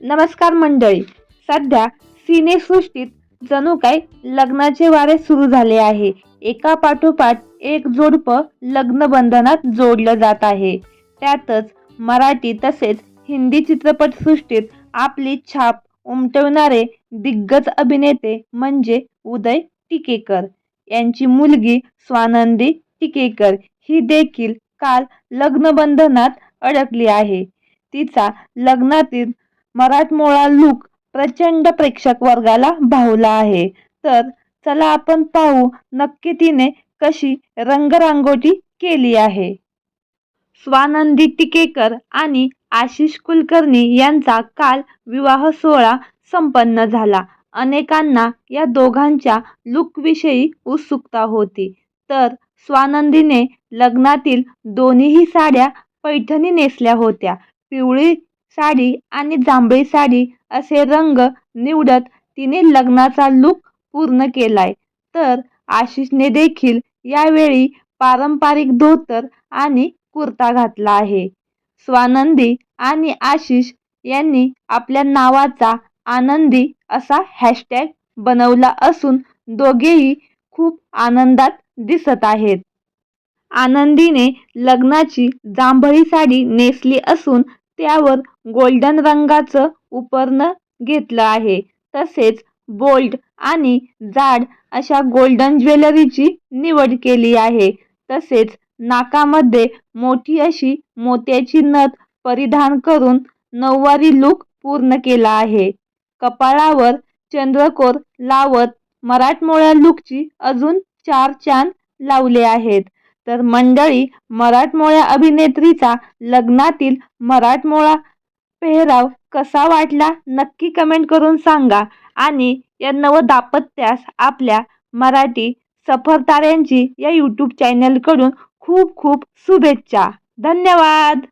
नमस्कार मंडळी. सध्या सिनेसृष्टीत जणू काय लग्नाचे वारे सुरू झाले आहे. एका पाठोपाठ एक जोडपं लग्न बंधनात जोडलं जात आहे. त्यातच मराठी तसेच हिंदी चित्रपटसृष्टीत आपली छाप उमटवणारे दिग्गज अभिनेते म्हणजे उदय टिकेकर. यांची मुलगी स्वानंदी टिकेकर ही देखील काल लग्नबंधनात अडकली आहे. तिचा लग्नातील मराठमोळा लुक प्रचंड प्रेक्षक वर्गाला भावला आहे. तर चला आपण पाहू नक्की तिने कशी रंगरांगोटी केली आहे. स्वानंदी टिकेकर आणि आशिष कुलकर्णी यांचा काल विवाह सोहळा संपन्न झाला. अनेकांना या दोघांच्या लुकविषयी उत्सुकता होती. तर स्वानंदीने लग्नातील दोन्हीही साड्या पैठणी नेसल्या होत्या. पिवळी साडी आणि जांभळी साडी असे रंग निवडत तिने लग्नाचा लूक पूर्ण केलाय. तर आशिषने देखील यावेळी पारंपरिक धोतर आणि कुर्ता घातला आहे. स्वानंदी आणि आशिष यांनी आपल्या नावाचा आनंदी असा हॅशटॅग बनवला असून दोघेही खूप आनंदात दिसत आहेत. आनंदीने लग्नाची जांभळी साडी नेसली असून त्यावर गोल्डन रंगाचं उपरणं घेतलं आहे. तसेच बोल्ड आणि जाड अशा गोल्डन ज्वेलरीची निवड केली आहे. तसेच नाकामध्ये मोठी अशी मोत्याची नथ परिधान करून नऊवारी लूक पूर्ण केला आहे. कपाळावर चंद्रकोर लावत मराठमोळ्या लूकची अजून चार चांद लावले आहेत. तर मंडळी मराठमोळ्या अभिनेत्रीचा लग्नातील मराठमोळा पेहराव कसा वाटला नक्की कमेंट करून सांगा आणि या नवदापत्यास आपल्या मराठी सफरताऱ्यांची या यूट्यूब चॅनलकडून खूप खूप शुभेच्छा. धन्यवाद!